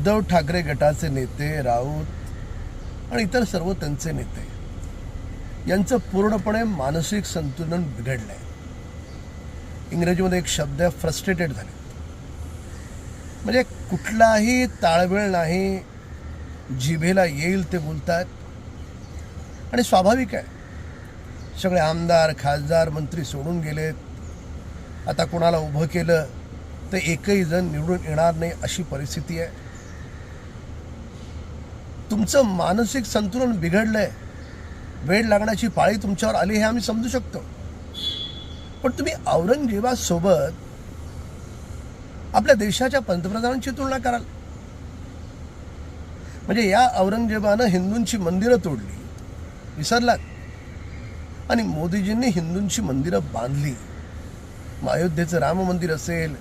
उद्धव ठाकरे गटाचे नेते राऊत आणि इतर सर्व त्यांचे नेते यांचं पूर्णपणे मानसिक संतुलन बिघडलं आहे इंग्रजीमध्ये एक शब्द आहे फ्रस्ट्रेटेड झाले. म्हणजे कुठलाही ताळमेळ नाही जिभेला येईल ते बोलतात. आणि स्वाभाविक आहे. सगळे आमदार खासदार मंत्री सोडून गेलेत. आता कोणाला उभं केलं तर एकही जण निवडून येणार नाही अशी परिस्थिती आहे. तुमचं मानसिक संतुलन बिघडलंय. वेळ लागण्याची पाळी तुमच्यावर आली हे आम्ही समजू शकतो. पण तुम्ही औरंगजेबासोबत आपल्या देशाच्या पंतप्रधानांची तुलना कराल. म्हणजे या औरंगजेबानं हिंदूंची मंदिरं तोडली विसरलात. आणि मोदीजींनी हिंदूंची मंदिरं बांधली. मग अयोध्येचं राम मंदिर असेल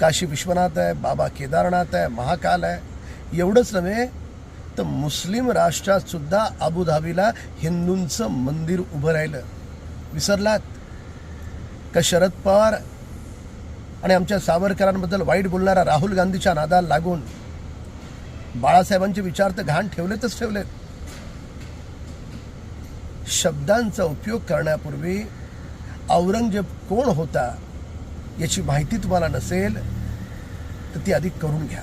काशी विश्वनाथ आहे बाबा केदारनाथ आहे महाकाल आहे. एवढंच नव्हे तर मुस्लिम राष्ट्रात सुद्धा अबुधाबीला हिंदूंचं मंदिर उभं राहिलं. विसरलात. का शरद पवार आणि आमच्या सावरकरांबद्दल वाईट बोलणारा राहुल गांधीच्या नादाला लागून बाळासाहेबांचे विचार तर घाण ठेवलेतच ठेवलेत. शब्दांचा उपयोग करण्यापूर्वी औरंगजेब कोण होता याची माहिती तुम्हाला नसेल तर ती आधी करून घ्या.